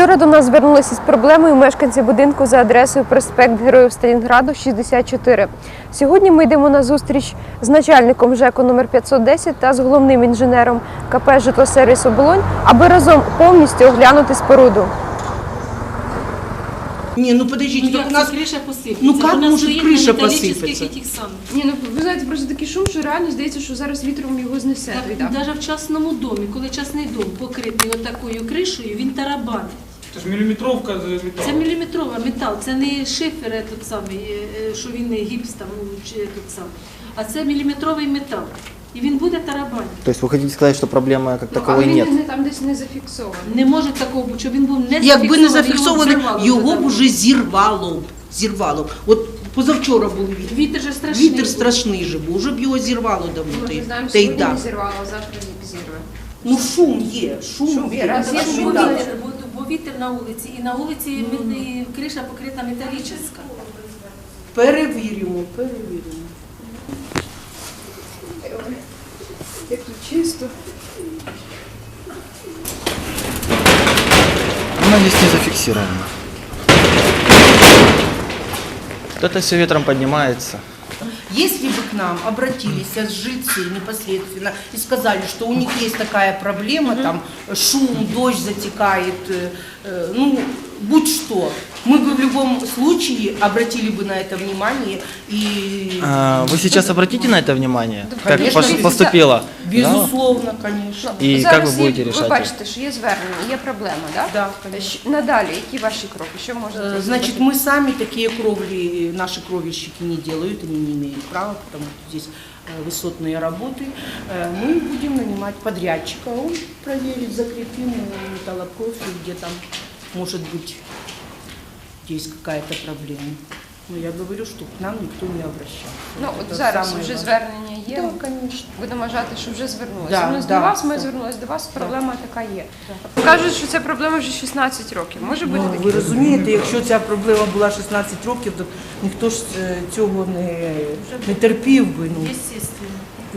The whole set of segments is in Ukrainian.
Вчора до нас звернулися з проблемою мешканці будинку за адресою проспект Героїв Сталінграду 64. Сьогодні ми йдемо на зустріч з начальником ЖЕКу номер 510 та з головним інженером КП «Житлосервіс Оболонь», аби разом повністю оглянути споруду. Не, ну подождите, Ну, только у нас... це криша посипеться? Ну, як Вона може стоїть криша на посипеться? Ні, ну ви знаєте, просто такий шум, що реально здається, що зараз вітром його знесе. Так, навіть в частному домі, коли частний дом покритий отакою кришею, він тарабанить. Це ж міліметровка з металу. Це міліметрова метал, це не шифер тут самий, е, е, що він не гіпс там ну, чи тут самий, а це міліметровий метал. І він буде тарабанити. То есть вы хотите сказать, что проблемы как Ну, таковой нет? не там десь не зафіксований. Не може такого бути, щоб він був не Якби не зафіксований, зафіксований, його б уже зірвало. б, Зірвало. От позавчора був вітер. Вітер же страшний. Вітер страшний же був, уже б його зірвало давно. Ми вже знаємо, сьогодні не зірвало, а завтра не зірве. Ну шум є, шум, Шум є, раз є, шум, вітер, вітер на вулиці, і на вулиці мі- криша покрита металічна. Перевіримо, перевіримо. Як тут чисто. Она здесь не это все ветром поднимается. Если бы к нам обратились жильцы непосредственно и сказали, что у них есть такая проблема, там шум, дождь затекает, э, э, ну, будь что, мы бы в любом случае обратили бы на это внимание и... А, Вы сейчас обратите на это внимание? Как конечно, пош- везде. поступило? Безусловно, конечно. И Зараз как вы будете є, решать? Ви бачите, що є звернення, є проблема, так? Да, конечно. Щ- Надалі, які ваші кроки? Що можна Э, зробити? Значит, мы сами такие кровли, наши кровельщики не делают, они не имеют права, потому что здесь э, высотные работы. Э, Мы будем нанимать подрядчика, он проверит, закрепим э, металлопрофиль, где там, может быть, есть какая-то проблема. Но я говорю, что к нам никто не обращался. Ну, Вот от зараз самое вже звернення є. Да, конечно. Будемо вважати, що вже звернулися. Да, Звернулись да, до вас, ми звернулися до вас, проблема така є. Кажуть, що ця проблема вже 16 років. Може бути Ну, таке? ви розумієте, якщо ця проблема була 16 років, то ніхто ж е, цього не, не терпів би. Ну,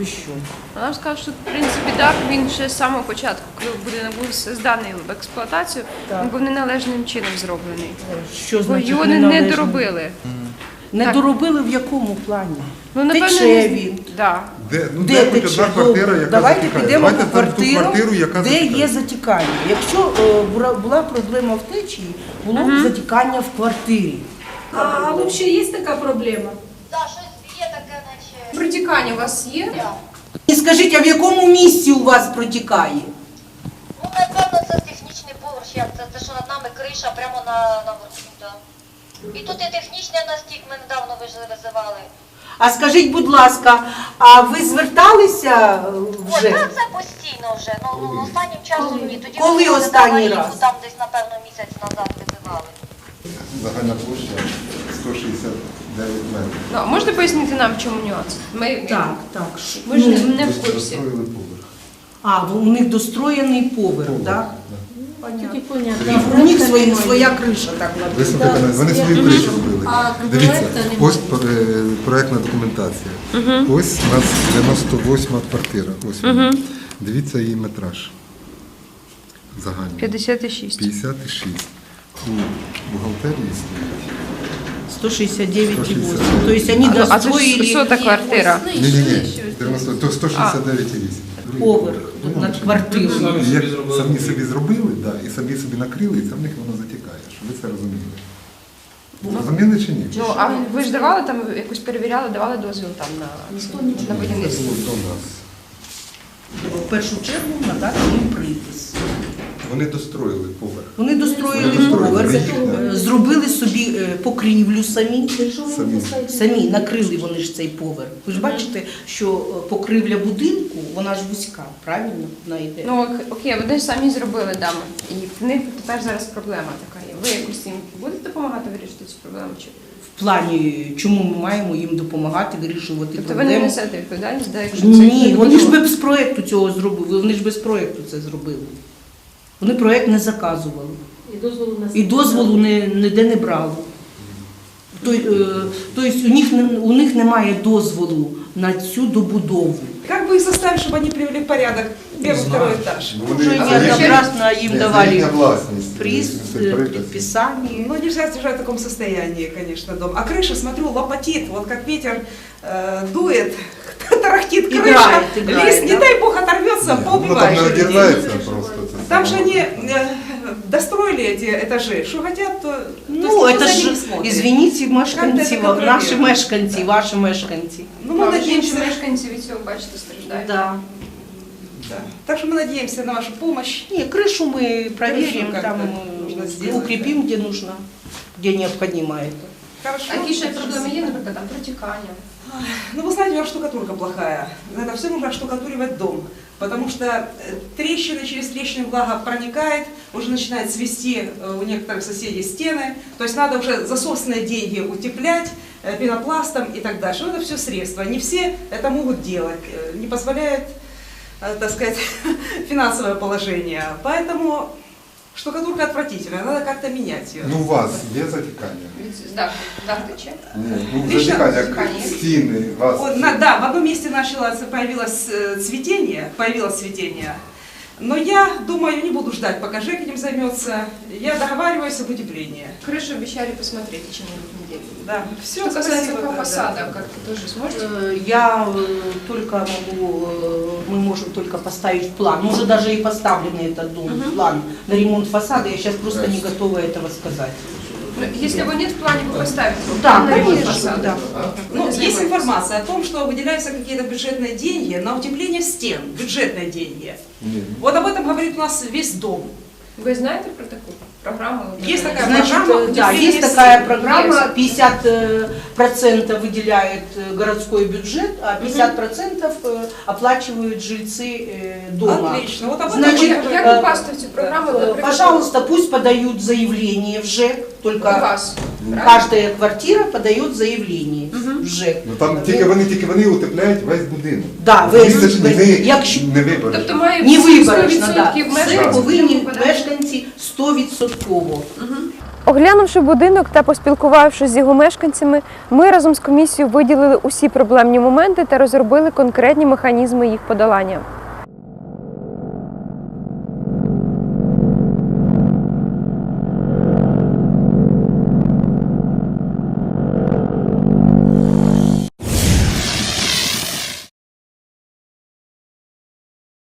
Естественно. Вона скаже, що в принципі дах він ще з самого початку, коли будинок був зданий в експлуатацію, Так. він був неналежним чином зроблений. Що Бо значить його не, доробили. Не Так. доробили в якому плані? Ну, напевно, Тече він. Да. Де, ну, Де де, хоч тече? одна квартира, яка Давайте затікає. підемо Давайте в квартиру, квартиру, яка де затікає. є затікання. Якщо е, була, проблема в течії, було б затікання в квартирі. А, а взагалі є така проблема? Щось наче. Протікання у вас є? Да. І скажіть, а в якому місці у вас протікає? Ну, напевно, це технічний поверх, як це, це що над нами криша прямо на, на верху, да. І тут і технічний настік ми недавно визивали. А скажіть, будь ласка, а ви зверталися е, Ой, вже? та це постійно вже. Ну, ну останнім часом ні. Тоді Коли визивали останній раз? Там десь, напевно, місяць назад визивали. Загальна площа 169 метрів. Ну, а можете пояснити нам, в чому нюанс? Ми, Так, так. ми ж Ну, не, не в курсі. Достроїли поверх. А, у них достроєний поверх, Поверх, так? да. Тільки понятно. У них свої, своя криша так на Вислухайте мене, вони свої криші робили. А Дивіться, проекта немає? ось е, проектна документація. Ось у нас 98 квартира. Ось вона. Дивіться її метраж. Загальний. 56. 56. У бухгалтерії стоїть. 169,8. То есть они А, а це ж достроили сота квартира. Ні, ні, ні. 90, то 169,8. поверх над квартирою. Самі як собі зробили. самі собі зробили, да, і самі собі накрили, і це в них воно затікає, щоб ви це розуміли. Зрозуміли чи ні? Ну, а ви ж давали там якусь перевіряли, давали дозвіл там на, на будівництво? Це було до нас. В першу чергу надати їм припис. Вони достроїли поверх. Вони достроїли Вони достроїли, поверх, зробили собі е, покрівлю самі. Самі. Самі накрили вони ж цей поверх. Ви ж бачите, що е, покривля будинку, вона ж вузька, правильно? Вона йде. Ну ок- окей, вони ж самі зробили дами. І в них тепер зараз проблема така є. Ви якось їм будете допомагати вирішити цю проблему? Чи? В плані, чому ми маємо їм допомагати вирішувати Тобто ви не проблему. несете відповідальність, да, якщо це Ні, вони ж було? без проєкту цього зробили. Вони ж без проєкту це зробили. Вони проєкт не заказували. І дозволу на І дозволу не, ніде не брали. То, е, то есть у них, не- у них немає дозволу на цю добудову. Как бы их заставить, чтобы они привели в порядок первый, второй этаж? Ну, Вже вони- це їхня- неоднократно їм Ні, це давали їхня власність. приз, Це е, припис. підписання. Ну, нельзя держать в таком состоянии, конечно, дом. А крыша, смотрю, лопатит, вот как ветер э, дует, тарахтит крыша, Играет, играет, лист, не да? дай бог, оторвется, Ні, Ну, там Там же саме. они э, достроили эти этажи, что хотят, то... то есть Ну, никто это за ж, ними не смотрит. извините, мешканці, Как-то это наші контролює. мешканці, ваші мешканці. Ну, мы надеемся, мешканці від цього, бачите, страждають. Да. да. Так что мы надеемся на вашу помощь. Не, крышу мы проверим, как-то там нужно э, сделать, укрепим, где нужно, где необходимо это. Хорошо. А які ще проблеми є, наприклад, там протікання? Ну, вы знаете, у вас штукатурка плохая. Это все нужно штукатуривать дом. Потому что э, трещины через трещины влага проникает, уже начинает свести э, у некоторых соседей стены. То есть надо уже за собственные деньги утеплять э, пенопластом и так дальше. Ну, это все средства. Не все это могут делать. э, Не позволяет, э, так сказать, финансовое положение. Поэтому штукатурка отвратительная, надо как-то менять ее. Ну, у вас є затікання? да, дах тече. Ні, ну Лично затікання, стіни, вас. Вот, на- да, в одном месте началось, появилось э, цветение, появилось цветение. Но я думаю, не буду ждать, пока ЖЭК этим займется. Я договариваюсь об утеплении. Крышу обещали посмотреть в течение двух недель. Да, все, Что касается по фасадам, как вы тоже сможете? Э, Я э, только могу, э, мы можем только поставить план. Мы уже даже и поставлены этот дом в план на ремонт фасада. Я сейчас просто не готова этого сказать. Ну, Если его нет в плане, вы поставите его. Да, конечно, да. Ну, есть информация о том, что выделяются какие-то бюджетные деньги на утепление стен, бюджетные деньги. Вот об этом говорит у нас весь дом. Вы знаете про такую программу? Есть такая Значит, программа э, да, утепления есть такая стен. программа, 50 э, процентов выделяет э, городской бюджет, а 50 процентов э, оплачивают жильцы э, дома. Отлично. Вот об этом Значит, мы- Як, як Э, попасти в цю програму? Э, наприклад, Пожалуйста, пусть подают заявление в ЖЭК, у только вас. каждая квартира подает заявление в ЖЭК. Ну там тільки вони, тільки вони утепляють весь будинок. Да, весь Місячний, весь. не, Якщо- не вибореш. Тобто має Не бути виборочно, да. 100% Все мешканців повинні 100%. Оглянувши будинок та поспілкувавшись з його мешканцями, ми разом з комісією виділили усі проблемні моменти та розробили конкретні механізми їх подолання.